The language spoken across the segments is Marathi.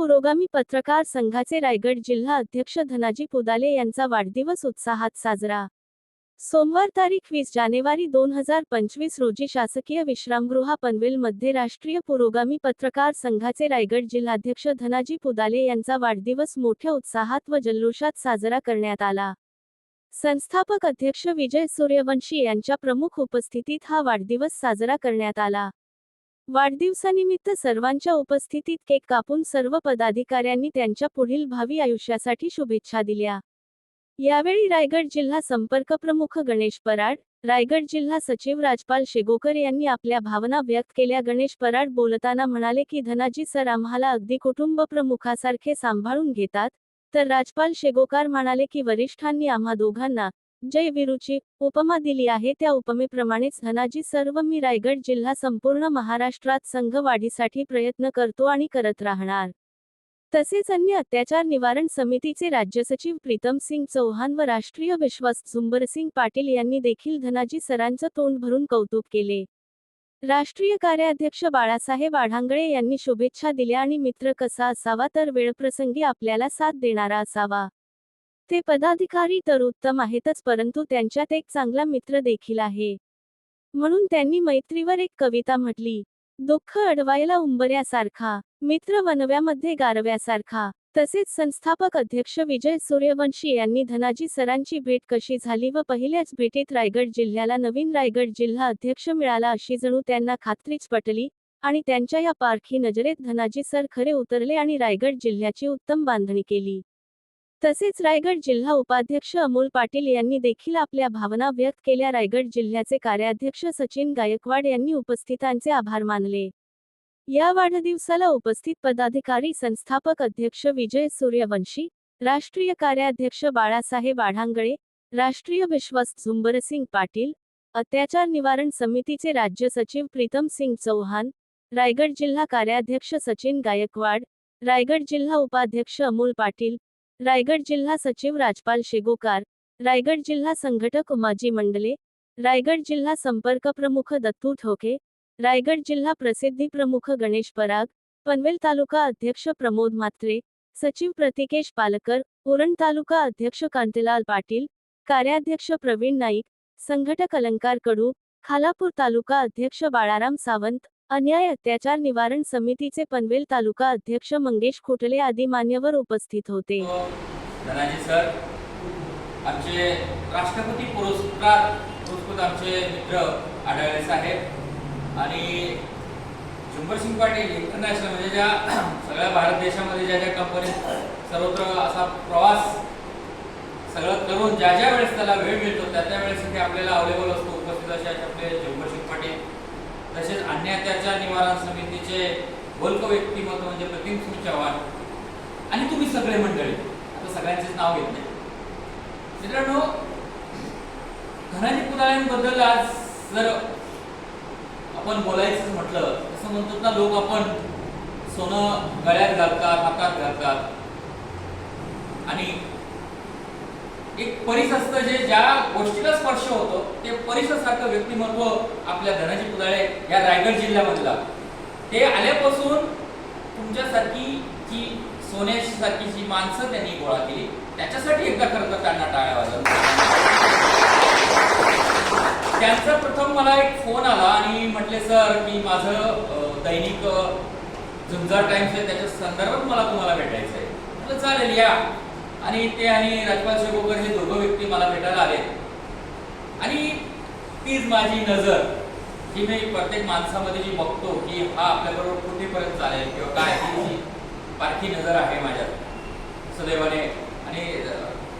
पुरोगामी पत्रकार संघाचे रायगड जिल्हा अध्यक्ष धनाजी पुदाले यांचा वाढदिवस उत्साहात साजरा. सोमवार तारीख वीस जानेवारी दोन हजार पंचवीस रोजी शासकीय विश्रामगृहा पनवेलमध्ये राष्ट्रीय पुरोगामी पत्रकार संघाचे रायगड जिल्हाध्यक्ष धनाजी पुदाले यांचा वाढदिवस मोठ्या उत्साहात व जल्लोषात साजरा करण्यात आला. संस्थापक अध्यक्ष विजय सूर्यवंशी यांच्या प्रमुख उपस्थितीत हा वाढदिवस साजरा करण्यात आला. वाढदिवसानिमित्त सर्वांच्या उपस्थितीत केक कापून सर्व पदाधिकाऱ्यांनी त्यांच्या पुढील भावी आयुष्यासाठी शुभेच्छा दिल्या. यावेळी रायगड जिल्हा संपर्क प्रमुख गणेश पराड रायगड जिल्हा सचिव राजपाल शेगोकर यांनी आपल्या भावना व्यक्त केल्या. गणेश पराड बोलताना म्हणाले की धनाजी सर आम्हाला अगदी कुटुंब प्रमुखासारखे सांभाळून घेतात तर राजपाल शेगोकार म्हणाले की वरिष्ठांनी आम्हा दोघांना जय विरुची उपमा दिली आहे. त्या उपमेप्रमाणेच धनाजी सर्व मी रायगड जिल्हा संपूर्ण महाराष्ट्रात संघ वाढीसाठी प्रयत्न करतो आणि करत राहणार. तसेच अन्य अत्याचार निवारण समितीचे राज्य सचिव प्रीतम सिंग चौहान व राष्ट्रीय विश्वास झुंबरसिंग पाटील यांनी देखील धनाजी सरांचं तोंड भरून कौतुक केले. राष्ट्रीय कार्याध्यक्ष बाळासाहेब आढांगळे यांनी शुभेच्छा दिल्या आणि मित्र कसा असावा तर वेळप्रसंगी आपल्याला साथ देणारा असावा. ते पदाधिकारी तर उत्तम आहेतच परंतु त्यांच्यात एक चांगला मित्र देखील आहे. म्हणून त्यांनी मैत्रीवर एक कविता म्हटली दुःख अडवायला उंबऱ्यासारखा मित्र वनव्यामध्ये गारव्यासारखा तसेच संस्थापक अध्यक्ष विजय सूर्यवंशी यांनी धनाजी सरांची भेट कशी झाली व पहिल्याच भेटीत रायगड जिल्ह्याला नवीन रायगड जिल्हा अध्यक्ष मिळाला अशी जणू त्यांना खात्रीच पटली आणि त्यांच्या या पारखी नजरेत धनाजी सर खरे उतरले आणि रायगड जिल्ह्याची उत्तम बांधणी केली. तसेच रायगड जिल्हा उपाध्यक्ष अमोल पाटील यांनी देखील आपल्या भावना व्यक्त केल्या. रायगड जिल्ह्याचे कार्याध्यक्ष सचिन गायकवाड यांनी उपस्थितांचे आभार मानले. या वाढदिवसाला उपस्थित पदाधिकारी संस्थापक अध्यक्ष विजय सूर्यवंशी राष्ट्रीय कार्याध्यक्ष बाळासाहेब आढांगळे राष्ट्रीय विश्वास झुंबरसिंग पाटील अत्याचार निवारण समितीचे राज्य सचिव प्रीतम सिंग चौहान रायगड जिल्हा कार्याध्यक्ष सचिन गायकवाड रायगड जिल्हा उपाध्यक्ष अमोल पाटील रायगड जिल्हा सचिव राजपाल शेगोकार रायगड जिल्हा संघटक उमाजी मंडले रायगड जिल्हा संपर्क प्रमुख दत्तू ठोके रायगड जिल्हा प्रसिद्धी प्रमुख गणेश पराग पनवेल तालुका अध्यक्ष प्रमोद म्हात्रे सचिव प्रतिकेश पालकर उरण तालुका अध्यक्ष कांतीलाल पाटील कार्याध्यक्ष प्रवीण नाईक संघटक अलंकार कडू खालापूर तालुका अध्यक्ष बाळाराम सावंत अन्याय अत्याचार निवारण समितीचे पनवेल तालुका अध्यक्ष मंगेश खोटले आदी मान्यवर उपस्थित होते. धनाजी सर आमचे राष्ट्रपती पुरस्कार पुरस्कृत आमचे मित्र आढळले साहेब आणि झुंबरसिंग पाटील इंटरनॅशनल म्हणजे ज्या सगळ्या भारत देशामध्ये ज्या ज्या कंपनी सर्वत्र असा प्रवास सगळं करून ज्या ज्या वेळेस त्याला वेळ मिळतो त्या त्या वेळेस ते आपल्याला अवेलेबल असतो उपस्थित असे आपले झुंबरसिंग पाटील तसेच अन्य अत्याचार निवारण समितीचे बोलक व्यक्तिमत्व म्हणजे प्रतिम सिंग चव्हाण आणि तुम्ही सगळे मंडळी. आता सगळ्यांचेच नाव घेत नाही. मित्रांनो धनाजी पुराण्यांबद्दल आज जर आपण बोलायचं म्हटलं असं म्हणतात ना लोक आपण सोनं गळ्यात घालतात हातात घालतात. आणि एक परिस असतं जे ज्या गोष्टीला स्पर्श होतो ते परिससारखं व्यक्तिमत्व आपल्या धनाजी पुदाळे या रायगड जिल्ह्यामधला. ते आल्यापासून तुमच्यासारखी जी सोन्यासारखी जी माणसं त्यांनी गोळा केली त्याच्यासाठी एकदा खरं तर त्यांना टाळ्या वाजवून त्यांचा प्रथम मला एक फोन आला आणि म्हटले सर की माझं दैनिक अं, झुंजार टाइम्स आहे त्याच्या संदर्भात मला तुम्हाला भेटायचं आहे म्हटलं चालेल या. आणि ते आणि राजपाल शेगोकर हे दोघं व्यक्ती मला भेटायला आले आणि तीच माझी नजर जी मी प्रत्येक माणसामध्ये जी बघतो की हा आपल्याबरोबर कुठेपर्यंत चालेल किंवा काय ती पारखी नजर आहे माझ्यात सदैवाने. आणि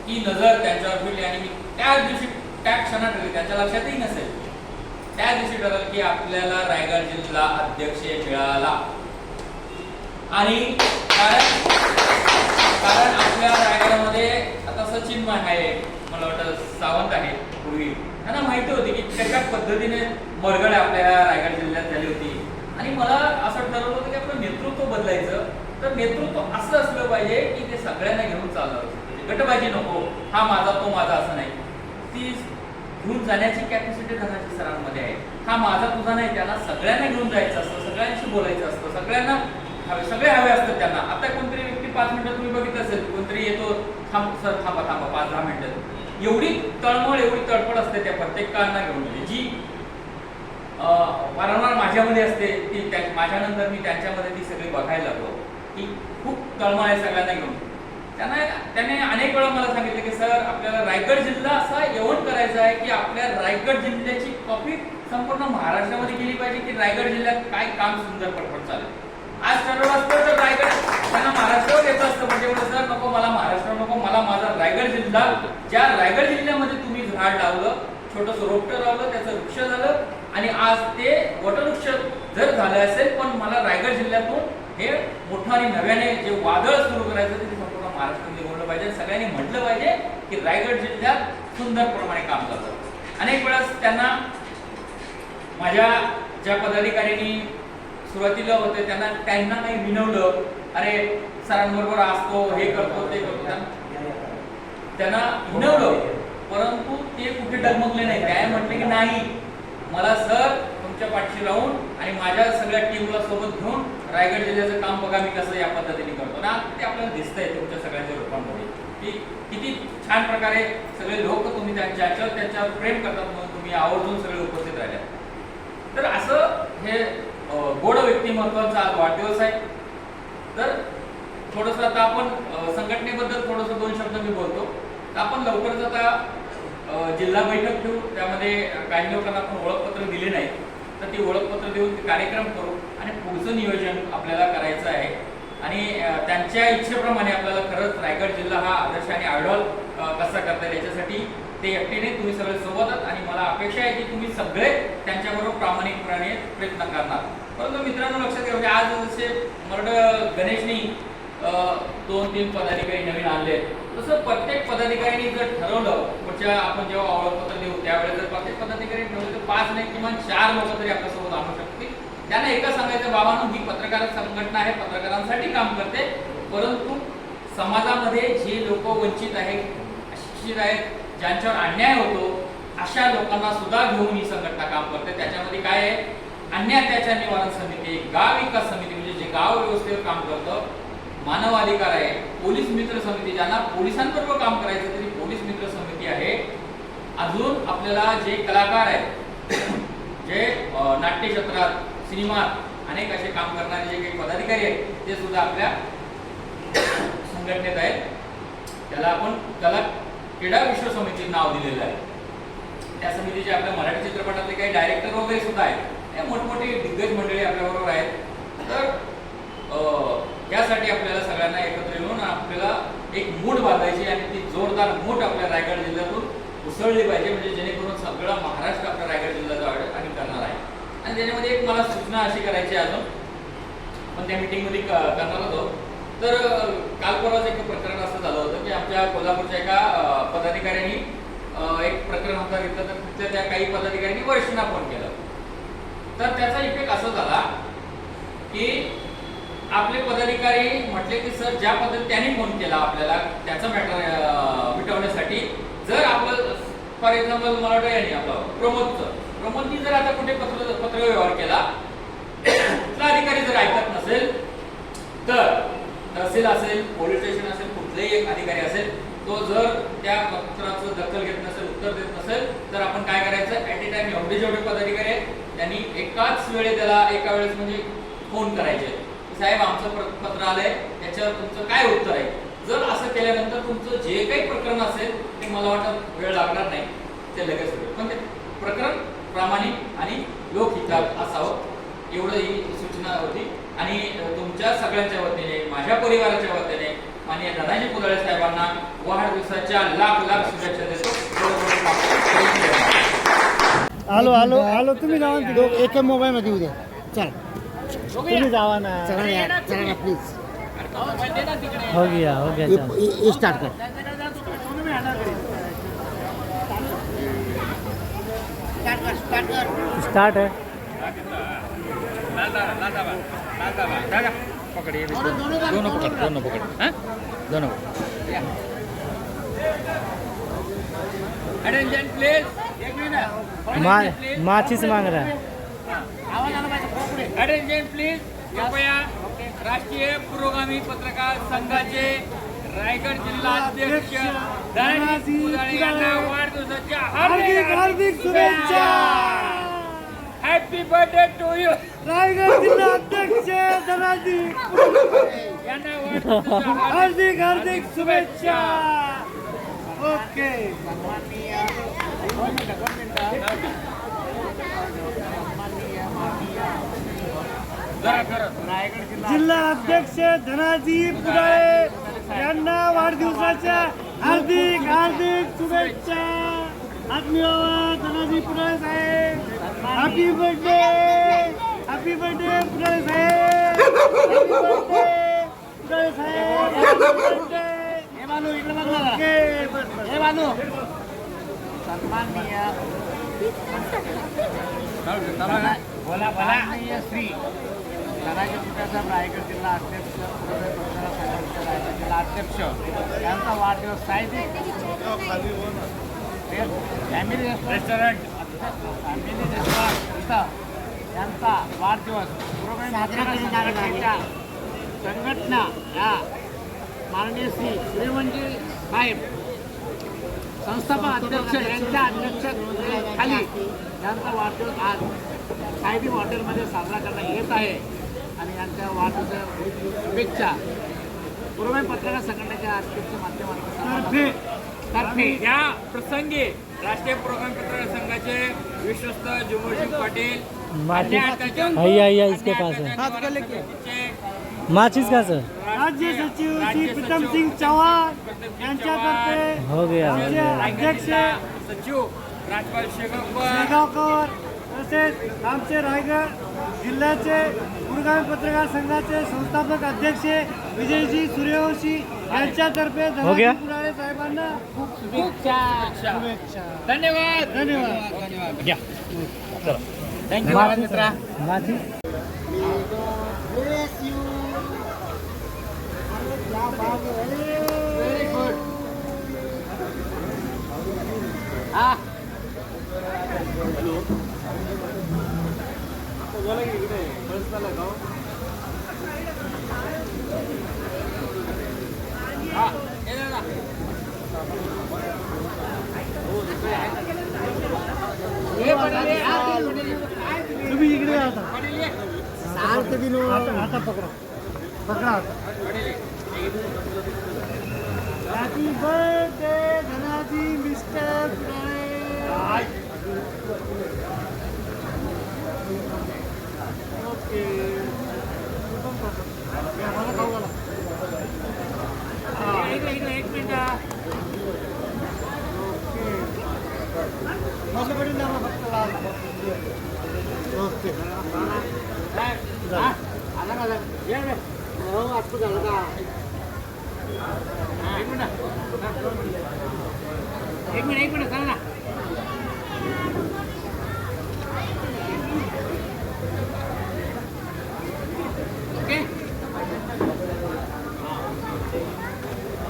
ती नजर त्यांच्यावर फिरली आणि मी त्या दिवशी त्या क्षणात ठरली त्यांच्या लक्षातही नसेल. त्या दिवशी ठरवलं की आपल्याला रायगड जिल्हा अध्यक्ष मिळाला. आणि कारण कारण आपल्या रायगडामध्ये आता सचिन आहे मला वाटतं सावंत आहे पूर्वी. त्यांना माहिती होती की कशा पद्धतीने मरगड आपल्या रायगड जिल्ह्यात झाली होती. आणि मला असं ठरवलं होतं की आपलं नेतृत्व बदलायचं. तर नेतृत्व असं असलं पाहिजे की ते सगळ्यांना घेऊन चाललं म्हणजे गटबाजी नको हा माझा तो माझा असं नाही. ती घेऊन जाण्याची कॅपॅसिटी धनाजी सरांमध्ये आहे. हा माझा तुझा नाही त्यांना सगळ्यांना घेऊन जायचं असतं सगळ्यांशी बोलायचं असतं सगळ्यांना हवे सगळे हवे असतात त्यांना. आता कोणतरी व्यक्ती पाच मिनिटं तुम्ही बघितलं असेल कोणतरी येतो थांब सर थांबा थांबा पाच दहा मिनिटं. एवढी तळमळ एवढी तडफड असते त्या प्रत्येक काळांना घेऊन जी वारंवार माझ्यामध्ये असते ती त्या माझ्यानंतर मी त्यांच्यामध्ये ती सगळी बघायला लागलो. की खूप तळमळ आहे सगळ्यांना घेऊन. त्यांना त्याने अनेक वेळा मला सांगितलं की सर आपल्याला रायगड जिल्हा असा येऊन करायचा आहे की आपल्या रायगड जिल्ह्याची कॉपी संपूर्ण महाराष्ट्रामध्ये गेली पाहिजे की रायगड जिल्ह्यात काय काम सुंदर पटपट चालेल आज सर्व असतं तर रायगड त्यांना महाराष्ट्रावर येत असतं. म्हणजे एवढं सर नको मला महाराष्ट्र नको मला माझा रायगड जिल्हा. ज्या रायगड जिल्ह्यामध्ये तुम्ही झाड लावलं छोटंसं रोपटं लावलं त्याचं वृक्ष झालं आणि आज ते वटवृक्ष जर झालं असेल पण मला रायगड जिल्ह्यातून हे मोठं आणि नव्याने जे वादळ सुरू करायचं ते संपूर्ण महाराष्ट्रामध्ये बोललं पाहिजे. सगळ्यांनी म्हटलं पाहिजे की रायगड जिल्ह्यात सुंदर प्रमाणे काम करतं अनेक वेळा त्यांना माझ्या ज्या पदाधिकाऱ्यांनी सुरुवातीला होते त्यांना त्यांना नाही विनवलं अरे सरांबरोबर असतो हे करतो ते करतो. त्यांना- विनवलं परंतु ते कुठे डगमगले नाही. काय म्हटले की नाही मला सर तुमच्या पाठशी राहून आणि माझ्या सगळ्या टीमला सोबत घेऊन रायगड जिल्ह्याचं काम बघा मी कसं या पद्धतीने करतो. ना ते आपल्याला दिसतंय तुमच्या सगळ्यांच्या रूपांमध्ये की किती छान प्रकारे सगळे लोक तुम्ही त्यांच्या ज्याच्यावर त्यांच्यावर प्रेम करतात म्हणून तुम्ही आवर्जून सगळे उपस्थित राहिल्या. तर असं हे गोड व्यक्तिमत्वाचा आज वाढदिवस आहे. तर थोडंसं आता आपण संघटनेबद्दल थोडंसं दोन शब्द मी बोलतो. तर आपण लवकरच आता जिल्हा बैठक ठेवू त्यामध्ये काही लोकांना आपण ओळखपत्र दिले नाही. तर ती ओळखपत्र देऊन कार्यक्रम करू आणि पुढचं नियोजन आपल्याला करायचं आहे. आणि त्यांच्या इच्छेप्रमाणे आपल्याला खरंच रायगड जिल्हा हा आदर्श आणि आयडॉल कसा करता येईल याच्यासाठी ते एकटीने तुम्ही सगळे सोबत आहात आणि मला अपेक्षा आहे की तुम्ही सगळे त्यांच्याबरोबर प्रामाणिकपणे प्रयत्न करणार. परंतु मित्रांनो लक्षात घ्या म्हणजे आज जसे मरड गणेशनी दोन तीन पदाधिकारी नवीन आणले. तसं प्रत्येक पदाधिकाऱ्यांनी जर ठरवलं पुढच्या आपण जेव्हा ओळखपत्र देऊ त्यावेळेस जर प्रत्येक पदाधिकारी ठरवलं तर पाच नाही किमान चार लोक तरी आपल्यासोबत आणू शकतील. त्यांना एकच सांगायचं बाबांनो ही पत्रकार संघटना आहे पत्रकारांसाठी काम करते परंतु समाजामध्ये जे लोक वंचित आहेत शिक्षित आहेत ज्यांच्यावर अन्याय होतो अशा लोकांना सुद्धा घेऊन ही संघटना काम करते. त्याच्यामध्ये काय आहे? अन्याय अत्याचार निवारण समिती गाव विकास समिती म्हणजे जे गाव व्यवस्थेवर काम करतं मानव अधिकार आहे. पोलीस मित्र समिती ज्यांना पोलिसांबरोबर काम करायचं तरी पोलीस मित्र समिती आहे. अजून आपल्याला जे कलाकार आहेत जे नाट्य क्षेत्रात सिनेमात अनेक असे काम करणारे जे काही पदाधिकारी आहेत ते सुद्धा आपल्या संघटनेत आहेत. त्याला आपण कला क्रीडा विश्व समिती नाव दिलेलं आहे. त्या समितीचे आपल्या मराठी चित्रपटातले काही डायरेक्टर वगैरे सुद्धा आहेत. हे मोठमोठे दिग्गज मंडळी आपल्याबरोबर आहेत. तर यासाठी आपल्याला सगळ्यांना एकत्र येऊन आपल्याला एक मूठ बांधायची आणि ती जोरदार मूठ आपल्या रायगड जिल्ह्यातून उसळली पाहिजे म्हणजे जेणेकरून सगळा महाराष्ट्र आपल्या रायगड जिल्ह्याचा आढळ आणि करणार आहे. आणि त्याच्यामध्ये एक मला सूचना अशी करायची आहे अजून. पण त्या मिटिंगमध्ये करणार होतो. तर काल परवाच एक प्रकरण असं झालं होतं की आमच्या कोल्हापूरच्या एका पदाधिकाऱ्यांनी एक प्रकरण हातात घेतलं तर तिथल्या त्या काही पदाधिकाऱ्यांनी वरिष्ठांना फोन केला. तर त्याचा इफेक्ट असा झाला की आपले पदाधिकारी म्हटले की सर ज्या पद्धतीने त्यांनी फोन केला आपल्याला त्याचं मॅटर मिटवण्यासाठी जर आपलं फॉर एक्झाम्पल मला वाटतं यांनी आपलं प्रमोदचं प्रमोदनी जर आता कुठे पत्र पत्रव्यवहार केला कुठला अधिकारी जर ऐकत नसेल तर तहसील असेल पोलीस स्टेशन असेल कुठलाही एक अधिकारी असेल तो जर त्या पत्राचं दखल घेत नसेल उत्तर देत नसेल तर आपण काय करायचं? ऍट ए टाइम एवढे जेवढे पदाधिकारी आहेत त्यांनी एकाच वेळे त्याला एका वेळेस म्हणजे फोन करायचे. साहेब आमचं पत्र आलंय त्याच्यावर तुमचं काय उत्तर आहे? जर असं केल्यानंतर तुमचं जे काही प्रकरण असेल ते मला वाटत वेळ लागणार नाही. ते लगेच होईल. पण ते प्रकरण प्रामाणिक आणि लोकहितात असावं एवढं ही सूचना होती. आणि तुमच्या सगळ्यांच्या वतीने माझ्या परिवाराच्या वतीने माननीय धनाजी कुदळे साहेबांना वाढदिवसाच्या लाख लाख शुभेच्छा देतो. आलो आलो आलो. तुम्ही जावा ना तिथे एक मोबाईल मध्ये उद्या चला. तुम्ही जावा ना. चला ना. चला ना प्लीज हो गया हो गया चल स्टार्ट कर. स्टार्ट है. पकड ये पकड पकड हां प्लीज मांग रहा प्लीज कृपया राष्ट्रीय पुरोगामी पत्रकार संघाचे रायगड जिल्हा अध्यक्ष धनाजी वाढदिवसाच्या हार्दिक हार्दिक शुभेच्छा happy birthday to you Raigad जिल्हा अध्यक्ष धनाजी. यांना हार्दिक हार्दिक शुभेच्छा. ओके. जिल्हा अध्यक्ष धनाजी पुराळे यांना वाढदिवसाच्या हार्दिक हार्दिक शुभेच्छा. आत्मीय धनाजी पुराळे साहेब happy birthday happy birthday Purale साहेब हॅपी साहेब हे मानू इकडे बघ हे मानू सन्माननीय बोला बोला श्री धनाजी कुटाचा रायगड जिल्हा अध्यक्ष पुरवठा पक्षाला संघाचे रायगड जिल्हा अध्यक्ष यांचा वाढदिवस साहेब फॅमिली रेस्टॉरंट फॅमिली रेस्टॉरंट इथं यांचा वाढदिवस. संघटनेच्या संघटना या माननीय श्री सूर्यवंशी साहेब. संस्थापक अध्यक्ष यांच्या अध्यक्षतेखाली यांचा वाढदिवस आज सायदी हॉटेलमध्ये साजरा करण्यात येत आहे. आणि यांच्या वाढदिवसाच्या शुभेच्छा. पूर्व पत्रकार संघटनेच्या अध्यक्ष माध्यमातून या प्रसंगी राष्ट्रीय प्रोग्राम पत्रकार संघाचे विश्वस्त जुमोरसिंग पाटील इसके पास है. माचिस का सर? राज्य सचिव श्री प्रीतम सिंग चव्हाण यांच्यातर्फे हो गया हो अध्यक्ष सचिव राजपाल शेगावकर शेगावकर तसेच आमचे रायगड जिल्ह्याचे पुरगामी पत्रकार संघाचे संस्थापक अध्यक्ष विजयजी सूर्यवंशी यांच्यातर्फे हो गया? धनाजी पुराळे साहेबांना खूप शुभेच्छा शुभेच्छा धन्यवाद धन्यवाद घ्या धन्यवाद मित्रा माचिस व्हेरी गुड हा हा, ये ना, ना. ये पडेल, ये. हा, पडेल. तुम्ही इकडे या आता पडेल, ये. आता आता पकडा पकडा happy birthday Dhanaji mister okay मला खाऊ घाला इकडे, इकडे, एक मिनिट हा. ओके माझ्याकडे द्या ना फक्त लाल ओके हो झालं का एक मिनिट एक मिनिट एक ना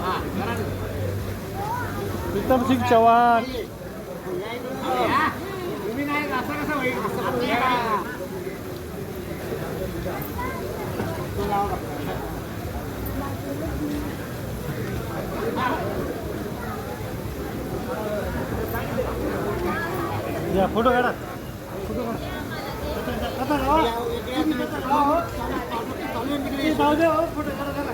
हा करा प्रीतम सिंग चव्हाण तुम्ही नाही असं कसं होईल करा. या फोटो काढा फोटो काढा हो. फोटो काढा.